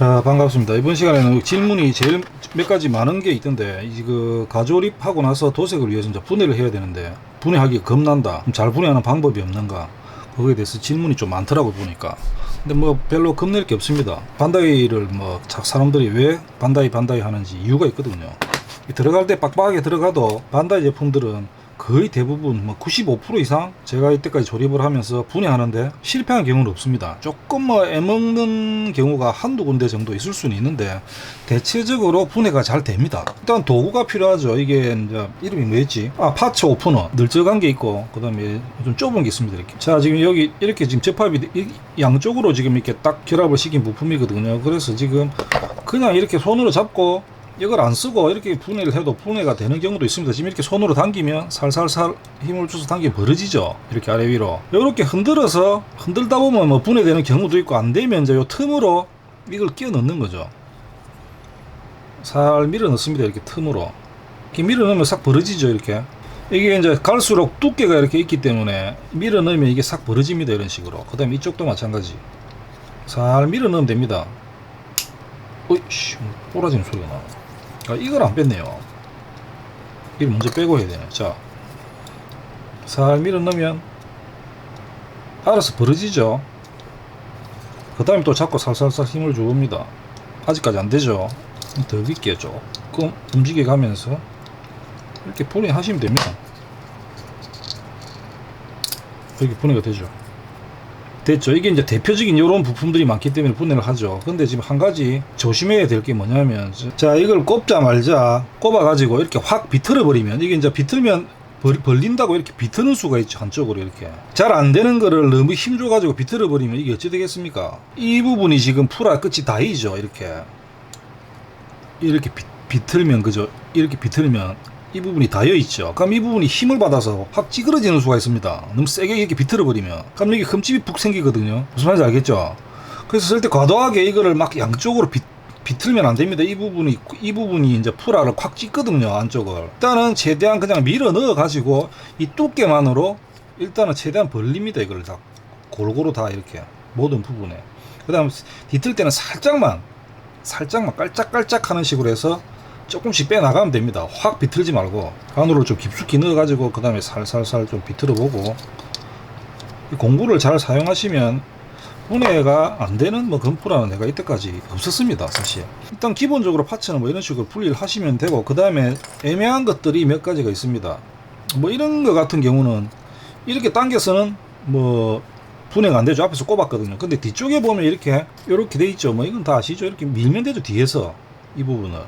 자 반갑습니다. 이번 시간에는 질문이 제일 몇 가지 많은 게 있던데 이그 가조립하고 나서 도색을 위해서 이제 분해를 해야 되는데 분해하기 겁난다. 잘 분해하는 방법이 없는가? 그거에 대해서 질문이 좀 많더라고 보니까. 근데 뭐 별로 겁낼 게 없습니다. 반다이를 뭐 자- 사람들이 왜 반다이 반다이 하는지 이유가 있거든요. 이 들어갈 때 빡빡하게 들어가도 반다이 제품들은 거의 대부분 뭐95% 이상 제가 이때까지 조립을 하면서 분해하는데 실패한 경우는 없습니다. 조금 뭐 애먹는 경우가 한두 군데 정도 있을 수는 있는데 대체적으로 분해가 잘 됩니다. 일단 도구가 필요하죠. 이게 이름이 뭐였지? 아 파츠 오프너 널쩍한 게 있고 그다음에 좀 좁은 게 있습니다. 이렇게. 자 지금 여기 이렇게 지금 접합이 이- 양쪽으로 지금 이렇게 딱 결합을 시킨 부품이거든요. 그래서 지금 그냥 이렇게 손으로 잡고 이걸 안 쓰고 이렇게 분해를 해도 분해가 되는 경우도 있습니다. 지금 이렇게 손으로 당기면 살살살 힘을 줘서 당기면 벌어지죠. 이렇게 아래 위로. 이렇게 흔들어서 흔들다 보면 뭐 분해되는 경우도 있고 안 되면 이제 요 틈으로 이걸 끼워 넣는 거죠. 살 밀어 넣습니다. 이렇게 틈으로. 이렇게 밀어 넣으면 싹 벌어지죠. 이렇게. 이게 이제 갈수록 두께가 이렇게 있기 때문에 밀어 넣으면 이게 싹 벌어집니다. 이런 식으로. 그 다음에 이쪽도 마찬가지. 살 밀어 넣으면 됩니다. 어이씨, 꼬라지는 소리가 나. 아, 이걸 안 뺐네요. 이걸 먼저 빼고 해야 되네. 자, 살 밀어 넣으면 알아서 벌어지죠. 그 다음에 또 잡고 살살살 힘을 줘봅니다. 아직까지 안 되죠. 더 깊게 조금 움직여 가면서 이렇게 분해 하시면 됩니다. 이렇게 분해가 되죠. 됐죠. 이게 이제 대표적인 이런 부품들이 많기 때문에 분해를 하죠. 근데 지금 한 가지 조심해야 될 게 뭐냐면, 자, 이걸 꼽자 말자, 꼽아가지고 이렇게 확 비틀어 버리면, 이게 이제 비틀면 벌, 벌린다고 이렇게 비트는 수가 있죠. 한쪽으로 이렇게. 잘 안 되는 거를 너무 힘줘 가지고 비틀어 버리면 이게 어찌 되겠습니까? 이 부분이 지금 풀아 끝이 다이죠. 이렇게. 이렇게 비, 비틀면, 그죠? 이렇게 비틀면 이 부분이 닿여 있죠. 그럼 이 부분이 힘을 받아서 확 찌그러지는 수가 있습니다. 너무 세게 이렇게 비틀어 버리면. 그럼 여기 흠집이 푹 생기거든요. 무슨 말인지 알겠죠? 그래서 쓸때 과도하게 이거를 막 양쪽으로 비, 비틀면 안 됩니다. 이 부분이 이 부분이 이제 풀알을 콱 찢거든요. 안쪽을. 일단은 최대한 그냥 밀어 넣어 가지고 이 두께만으로 일단은 최대한 벌립니다. 이걸 다 골고루 다 이렇게 모든 부분에. 그다음 뒤틀 때는 살짝만 살짝만 깔짝깔짝 하는 식으로 해서 조금씩 빼 나가면 됩니다. 확 비틀지 말고 안으로 좀 깊숙이 넣어 가지고 그 다음에 살살살 좀 비틀어 보고 이 공구를 잘 사용하시면 분해가 안 되는 뭐 건프라는 애가 이때까지 없었습니다, 사실. 일단 기본적으로 파츠는 뭐 이런 식으로 분리를 하시면 되고, 그 다음에 애매한 것들이 몇 가지가 있습니다. 뭐 이런 거 같은 경우는 이렇게 당겨서는 뭐 분해가 안 되죠. 앞에서 꼽았거든요. 근데 뒤쪽에 보면 이렇게, 이렇게 돼 있죠. 뭐 이건 다 아시죠? 이렇게 밀면 되죠, 뒤에서. 이 부분을.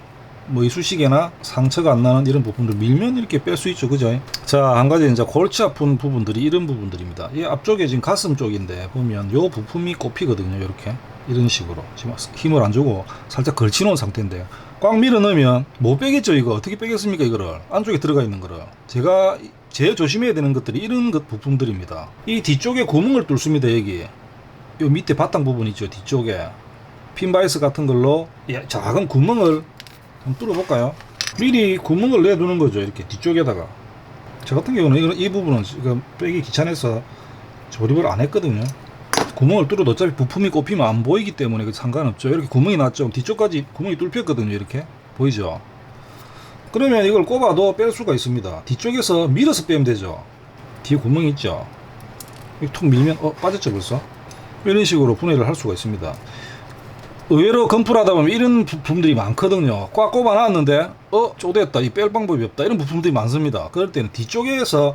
뭐 이쑤시개나 상처가 안 나는 이런 부분들 밀면 이렇게 뺄 수 있죠. 그죠? 자 한 가지 이제 골치 아픈 부분들이 이런 부분들입니다. 이 앞쪽에 지금 가슴 쪽인데 보면 요 부품이 꼽히거든요. 이렇게. 이런 식으로. 지금 힘을 안 주고 살짝 걸쳐 놓은 상태인데 꽉 밀어 넣으면 못 빼겠죠 이거? 어떻게 빼겠습니까 이거를? 안쪽에 들어가 있는 거를. 제가 제일 조심해야 되는 것들이 이런 것 부품들입니다. 이 뒤쪽에 구멍을 뚫습니다 여기. 요 밑에 바탕 부분 있죠 뒤쪽에. 핀바이스 같은 걸로 예, 작은 구멍을 한번 뚫어볼까요? 미리 구멍을 내두는 거죠. 이렇게 뒤쪽에다가. 저 같은 경우는 이 부분은 지금 빼기 귀찮아서 조립을 안 했거든요. 구멍을 뚫어도 어차피 부품이 꼽히면 안 보이기 때문에 그 상관없죠. 이렇게 구멍이 났죠. 뒤쪽까지 구멍이 뚫혔거든요. 이렇게. 보이죠? 그러면 이걸 꼽아도 뺄 수가 있습니다. 뒤쪽에서 밀어서 빼면 되죠. 뒤에 구멍이 있죠. 이툭 밀면, 어, 빠졌죠, 벌써? 이런 식으로 분해를 할 수가 있습니다. 의외로 건풀하다 보면 이런 부품들이 많거든요. 꽉 꼽아 놨는데, 어, 쪼됐다. 이 뺄 방법이 없다. 이런 부품들이 많습니다. 그럴 때는 뒤쪽에서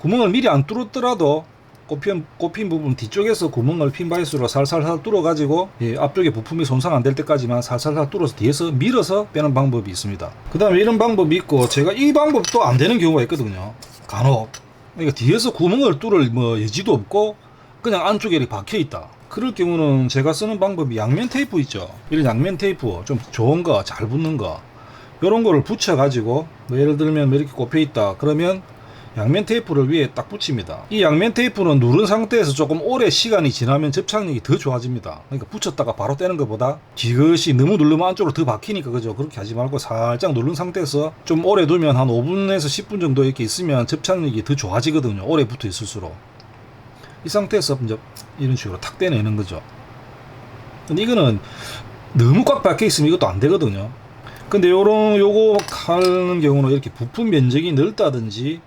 구멍을 미리 안 뚫었더라도 꼽힌, 꼽힌 부분 뒤쪽에서 구멍을 핀바이스로 살살살 뚫어가지고 예, 앞쪽에 부품이 손상 안 될 때까지만 살살살 뚫어서 뒤에서 밀어서 빼는 방법이 있습니다. 그 다음에 이런 방법이 있고 제가 이 방법도 안 되는 경우가 있거든요. 간혹. 그러니까 뒤에서 구멍을 뚫을 뭐 여지도 없고 그냥 안쪽에 박혀 있다. 그럴 경우는 제가 쓰는 방법이 양면 테이프 있죠. 이런 양면 테이프 좀 좋은 거, 잘 붙는 거. 이런 거를 붙여 가지고 뭐 예를 들면 뭐 이렇게 꼽혀 있다. 그러면 양면 테이프를 위에 딱 붙입니다. 이 양면 테이프는 누른 상태에서 조금 오래 시간이 지나면 접착력이 더 좋아집니다. 그러니까 붙였다가 바로 떼는 것보다 지그시 너무 누르면 안쪽으로 더 박히니까 그죠? 그렇게 하지 말고 살짝 누른 상태에서 좀 오래 두면 한 5분에서 10분 정도 이렇게 있으면 접착력이 더 좋아지거든요. 오래 붙어 있을수록. 이 상태에서 이제 이런 식으로 탁 떼내는 거죠. 근데 이거는 너무 꽉 박혀 있으면 이것도 안 되거든요. 근데 요런 요거 하는 경우는 이렇게 부품 면적이 넓다든지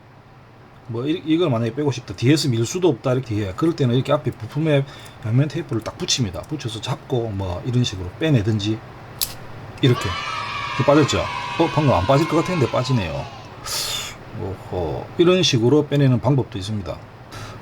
뭐 이, 이걸 만약에 빼고 싶다. 뒤에서 밀 수도 없다 이렇게 해 그럴 때는 이렇게 앞에 부품에 양면 테이프를 딱 붙입니다. 붙여서 잡고 뭐 이런 식으로 빼내든지 이렇게 빠졌죠. 어 방금 안 빠질 것 같았는데 빠지네요. 오호. 이런 식으로 빼내는 방법도 있습니다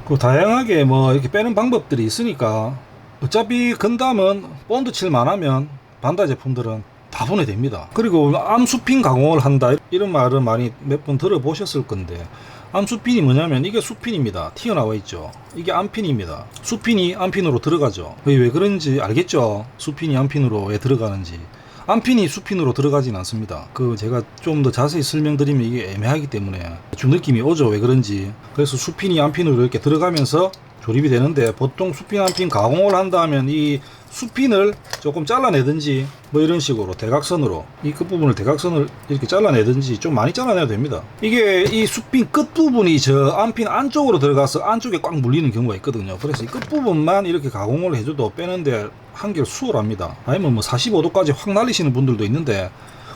그 다양하게 뭐 이렇게 빼는 방법들이 있으니까 어차피 건담은 본드 칠만 하면 반다 제품들은 다 분해됩니다. 그리고 암수핀 가공을 한다 이런 말은 많이 몇 번 들어보셨을 건데 암수핀이 뭐냐면 이게 수핀입니다. 튀어나와 있죠. 이게 암핀입니다. 수핀이 암핀으로 들어가죠. 왜, 왜 그런지 알겠죠? 수핀이 암핀으로 왜 들어가는지. 암핀이 수핀으로 들어가진 않습니다. 그 제가 좀 더 자세히 설명드리면 이게 애매하기 때문에 좀 느낌이 오죠. 왜 그런지. 그래서 수핀이 암핀으로 이렇게 들어가면서 조립이 되는데 보통 수핀 암핀 가공을 한다면 이 수핀을 조금 잘라내든지 뭐 이런 식으로 대각선으로 이 끝부분을 대각선을 이렇게 잘라내든지 좀 많이 잘라내야 됩니다. 이게 이 수핀 끝부분이 저 암핀 안쪽으로 들어가서 안쪽에 꽉 물리는 경우가 있거든요. 그래서 이 끝부분만 이렇게 가공을 해줘도 빼는데 한결 수월합니다. 아니면 뭐 45도까지 확 날리시는 분들도 있는데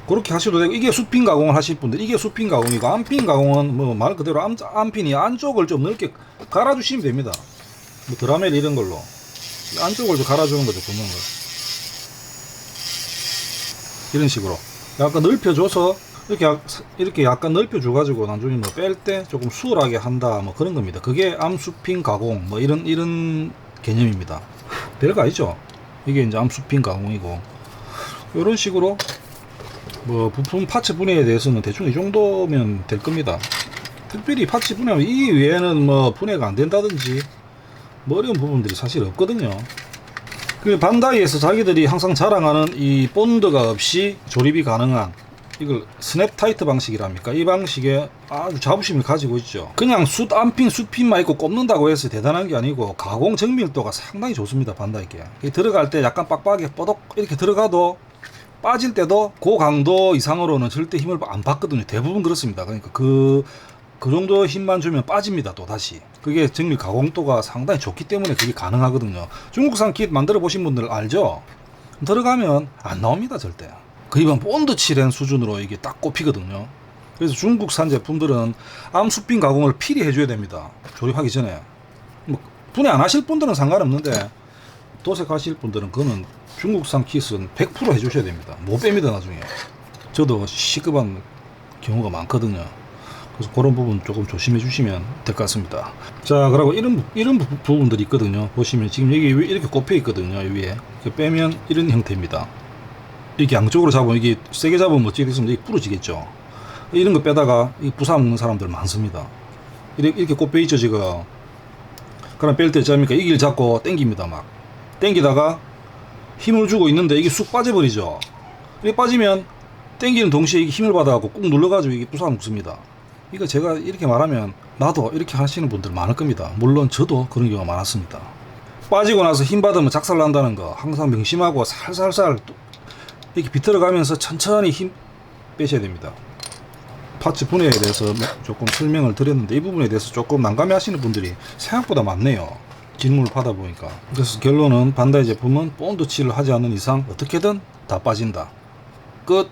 그렇게 하셔도 되고 이게 수핀 가공을 하실 분들 이게 수핀 가공이고 암핀 가공은 뭐 말 그대로 암, 암핀이 안쪽을 좀 넓게 갈아주시면 됩니다. 뭐 드라멜 이런 걸로. 이 안쪽을 좀 갈아주는 거죠 굽는 거. 이런 식으로. 약간 넓혀줘서 이렇게 약- 이렇게 약간 넓혀줘 가지고 나중에 뭐 뺄 때 조금 수월하게 한다 뭐 그런 겁니다. 그게 암수핀 가공 뭐 이런 이런 개념입니다. 별거 아니죠? 이게 이제 암수핀 가공이고. 이런 식으로 뭐 부품 파츠 분해에 대해서는 대충 이 정도면 될 겁니다. 특별히 파츠 분해하면 이 외에는 뭐 분해가 안 된다든지 뭐 어려운 부분들이 사실 없거든요. 그 반다이에서 자기들이 항상 자랑하는 이 본드가 없이 조립이 가능한 이걸 스냅 타이트 방식이랍니까? 이 방식에 아주 자부심을 가지고 있죠. 그냥 숯 안핀 숯핀만 있고 꼽는다고 해서 대단한 게 아니고 가공 정밀도가 상당히 좋습니다. 반다이게. 이 들어갈 때 약간 빡빡하게 뻐덕 이렇게 들어가도 빠질 때도 그 강도 이상으로는 절대 힘을 안 받거든요. 대부분 그렇습니다. 그러니까 그, 그 정도 힘만 주면 빠집니다. 또 다시. 그게 정밀 가공도가 상당히 좋기 때문에 그게 가능하거든요. 중국산 킷 만들어 보신 분들 알죠? 들어가면 안 나옵니다. 절대. 거의 뭐 본드 칠한 수준으로 이게 딱 꼽히거든요. 그래서 중국산 제품들은 암수빈 가공을 필히 해줘야 됩니다. 조립하기 전에. 뭐 분해 안 하실 분들은 상관없는데 도색하실 분들은 그거는 중국산 킷은 100% 해주셔야 됩니다. 못 뺍니다 나중에. 저도 시급한 경우가 많거든요. 그래서 그런 부분 조금 조심해 주시면 될 것 같습니다. 자, 그리고 이런 이런 부- 부분들이 있거든요. 보시면 지금 여기 위- 이렇게 꼽혀 있거든요. 이 위에 빼면 이런 형태입니다. 이렇게 양쪽으로 잡으면 이게 세게 잡으면 어찌 됐으면 이게 부러지겠죠. 이런 거 빼다가 이 부사 먹는 사람들 많습니다. 이렇게, 이렇게 꼽혀 있죠 지금. 그럼 뺄 때 잡니까 이길 잡고 당깁니다 막. 당기다가 힘을 주고 있는데 이게 쑥 빠져버리죠. 이게 빠지면 당기는 동시에 이게 힘을 받아갖고 꾹 눌러가지고 이게 부사 먹습니다. 이거 제가 이렇게 말하면 나도 이렇게 하시는 분들 많을 겁니다. 물론 저도 그런 경우가 많았습니다. 빠지고 나서 힘 받으면 작살 난다는 거 항상 명심하고 살살살 또 이렇게 비틀어가면서 천천히 힘 빼셔야 됩니다. 파츠 분해에 대해서 조금 설명을 드렸는데 이 부분에 대해서 조금 난감해 하시는 분들이 생각보다 많네요. 질문을 받아 보니까. 그래서 결론은 반다이 제품은 본드 칠을 하지 않는 이상 어떻게든 다 빠진다. 끝.